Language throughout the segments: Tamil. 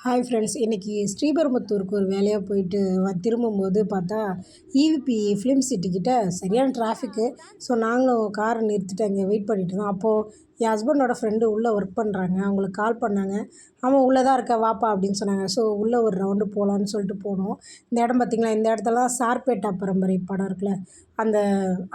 ஹாய் ஃப்ரெண்ட்ஸ் இன்றைக்கி ஸ்ரீபெரும்புத்தூருக்கு ஒரு வேலையாக போயிட்டு வ திரும்பும்போது பார்த்தா ஈவிபி ஃபிலிம் சிட்டிக்கிட்ட சரியான டிராஃபிக்கு ஸோ நாங்களும் காரை நிறுத்திட்டு அங்கே வெயிட் பண்ணிட்டு இருந்தோம். அப்போது என் ஹஸ்பண்டோட ஃப்ரெண்டு உள்ளே ஒர்க் பண்ணுறாங்க அவங்களுக்கு கால் பண்ணாங்க. அவன் உள்ளே தான் இருக்க வாப்பா அப்படின்னு சொன்னாங்க. ஸோ உள்ளே ஒரு ரவுண்டு போகலான்னு சொல்லிட்டு போனோம். இந்த இடம் பார்த்திங்களா? இந்த இடத்துலலாம் சார்பேட்டா பரம்பரை படம் இருக்குல்ல? அந்த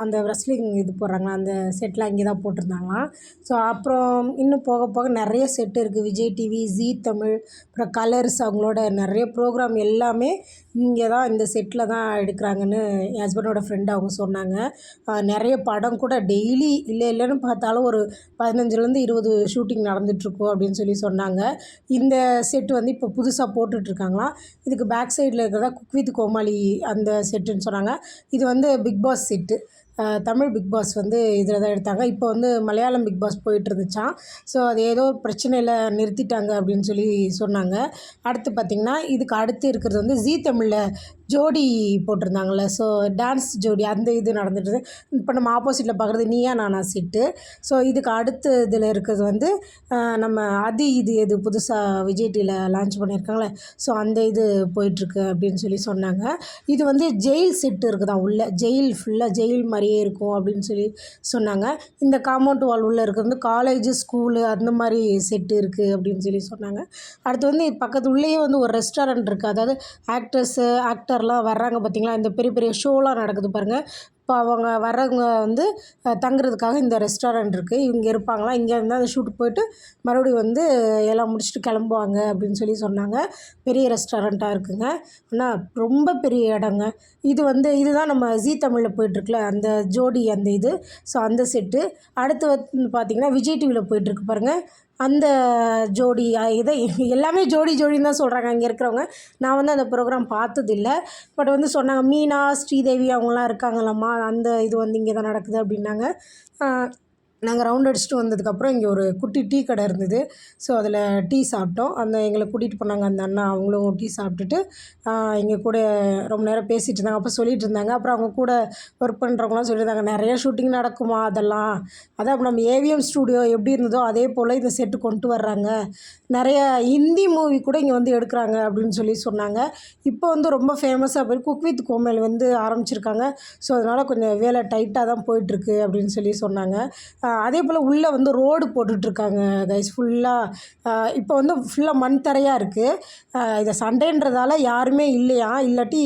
அந்த ரெஸ்லிங் இது போடுறாங்களா அந்த செட்லாம் இங்கே தான் போட்டிருந்தாங்களாம். ஸோ அப்புறம் இன்னும் போக போக நிறைய செட்டு இருக்குது விஜய் டிவி ஜீ தமிழ் அப்புறம் கலர்ஸ் அவங்களோட நிறைய ப்ரோக்ராம் எல்லாமே இங்கே தான் இந்த செட்டில் தான் எடுக்கிறாங்கன்னு என் ஹஸ்பண்டோட ஃப்ரெண்டு அவங்க சொன்னாங்க. நிறைய படம் கூட டெய்லி இல்லை இல்லைன்னு பார்த்தாலும் ஒரு பதினஞ்சுலேருந்து இருபது ஷூட்டிங் நடந்துகிட்ருக்கும் அப்படின்னு சொல்லி சொன்னாங்க. இந்த செட்டு வந்து இப்போ புதுசாக போட்டுட்ருக்காங்களாம். இதுக்கு பேக் சைடில் இருக்கிறதா குக் வித் கோமாளி அந்த செட்டுன்னு சொன்னாங்க. இது வந்து Bigg Boss set Tamil Bigg Boss வந்து இதில் தான் எடுத்தாங்க. இப்போ வந்து மலையாளம் பிக் பாஸ் போயிட்டுருந்துச்சாம். ஸோ அது ஏதோ பிரச்சனையில் நிறுத்திட்டாங்க அப்படின்னு சொல்லி சொன்னாங்க. அடுத்து பார்த்திங்கன்னா இதுக்கு அடுத்து இருக்கிறது வந்து ஜீ தமிழில் ஜோடி போட்டிருந்தாங்கள்ல ஸோ டான்ஸ் ஜோடி அந்த இது நடந்துட்டு இப்போ நம்ம ஆப்போசிட்டில் பார்க்குறது நீயா நானா சீட்டு. ஸோ இதுக்கு அடுத்த இதில் இருக்கிறது வந்து நம்ம அது இது எது புதுசாக விஜய் டிவியில் லான்ச் பண்ணியிருக்காங்களே. ஸோ அந்த இது போயிட்டுருக்கு அப்படின்னு சொல்லி சொன்னாங்க. இது வந்து ஜெயில் செட்டு இருக்குதான் உள்ளே? ஜெயில் ஃபுல்லாக ஜெயில் மாதிரி மாதிரியே இருக்கும் அப்படின்னு சொல்லி சொன்னாங்க. இந்த காம்பவுண்ட் வால் உள்ளே இருக்கிறது வந்து காலேஜு ஸ்கூலு அந்த மாதிரி செட்டு இருக்குது அப்படின்னு சொல்லி சொன்னாங்க. அடுத்து வந்து பக்கத்து உள்ளேயே வந்து ஒரு ரெஸ்டாரண்ட் இருக்குது அதாவது ஆக்டர்ஸு ஆக்டர்லாம் வர்றாங்க பார்த்தீங்களா இந்த பெரிய பெரிய ஷோலாம் நடக்குது பாருங்கள் இப்போ அவங்க வர்றவங்க வந்து தங்குறதுக்காக இந்த ரெஸ்டாரண்ட் இருக்குது இவங்க இருப்பாங்களாம் இங்கேருந்து அந்த ஷூட் போயிட்டு மறுபடியும் வந்து எல்லாம் முடிச்சுட்டு கிளம்புவாங்க அப்படின்னு சொல்லி சொன்னாங்க. பெரிய ரெஸ்டாரண்ட்டாக இருக்குங்க. ஆனால் ரொம்ப பெரிய இடங்க. இது வந்து இதுதான் நம்ம ஜீ தமிழில் போயிட்டுருக்குல அந்த ஜோடி அந்த இது. ஸோ அந்த செட்டு அடுத்து வந்து பார்த்திங்கன்னா விஜய் டிவியில் போயிட்டுருக்கு பாருங்கள் அந்த ஜோடி இதை எல்லாமே ஜோடி ஜோடின்னு தான் சொல்கிறாங்க அங்கே இருக்கிறவங்க. நான் வந்து அந்த ப்ரோக்ராம் பார்த்ததில்ல. பட் வந்து சொன்னாங்க மீனா ஸ்ரீதேவி அவங்களாம் இருக்காங்களாம்மா அந்த இது வந்து இங்கே தான் நடக்குது அப்படின்னாங்க. நாங்கள் ரவுண்ட் அடிச்சுட்டு வந்ததுக்கப்புறம் இங்கே ஒரு குட்டி டீ கடை இருந்தது. ஸோ அதில் டீ சாப்பிட்டோம். அந்த எங்களை கூட்டிகிட்டு போனாங்க அந்த அண்ணா. அவங்களும் டீ சாப்பிட்டுட்டு எங்கள் கூட ரொம்ப நேரம் பேசிகிட்டு இருந்தாங்க. அப்போ சொல்லிகிட்டு இருந்தாங்க. அப்புறம் அவங்க கூட ஒர்க் பண்ணுறவங்களாம் சொல்லியிருந்தாங்க நிறைய ஷூட்டிங் நடக்குமா அதெல்லாம்? அதான் அப்போ நம்ம ஏவிஎம் ஸ்டூடியோ எப்படி இருந்ததோ அதே போல் இந்த செட்டு கொண்டு வர்றாங்க. நிறைய ஹிந்தி மூவி கூட இங்கே வந்து எடுக்கிறாங்க அப்படின்னு சொல்லி சொன்னாங்க. இப்போ வந்து ரொம்ப ஃபேமஸாக போய் குக் வித் கோமல் வந்து ஆரம்பிச்சிருக்காங்க. ஸோ அதனால் கொஞ்சம் வேலை டைட்டாக தான் போயிட்டுருக்கு அப்படின்னு சொல்லி சொன்னாங்க. அதே போல் உள்ளே வந்து ரோடு போட்டுட்ருக்காங்க கைஸ் ஃபுல்லாக இப்போ வந்து ஃபுல்லாக மண் தரையாக இருக்குது இதை சண்டேன்றதால யாருமே இல்லையா? இல்லாட்டி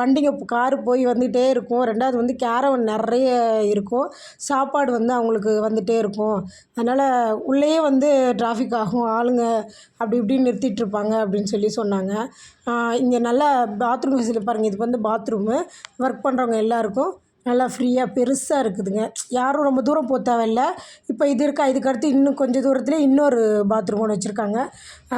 வண்டிங்க காரு போய் வந்துகிட்டே இருக்கும். ரெண்டாவது வந்து கேரவன் நிறைய இருக்கும். சாப்பாடு வந்து அவங்களுக்கு வந்துகிட்டே இருக்கும். அதனால் உள்ளேயே வந்து டிராஃபிக் ஆகும். ஆளுங்க அப்படி இப்படின்னு நிறுத்திட்டுருப்பாங்க அப்படின்னு சொல்லி சொன்னாங்க. இங்கே நல்லா பாத்ரூம் ஃபெசிலிட்டி பாருங்கள் இது வந்து பாத்ரூமு ஒர்க் பண்ணுறவங்க எல்லாேருக்கும் நல்லா ஃப்ரீயாக பெருசாக இருக்குதுங்க. யாரும் ரொம்ப தூரம் போக தேவையில்ல. இப்போ இது இருக்கா இதுக்கு அடுத்து இன்னும் கொஞ்சம் தூரத்துலேயே இன்னொரு பாத்ரூம் ஒன்று வச்சுருக்காங்க.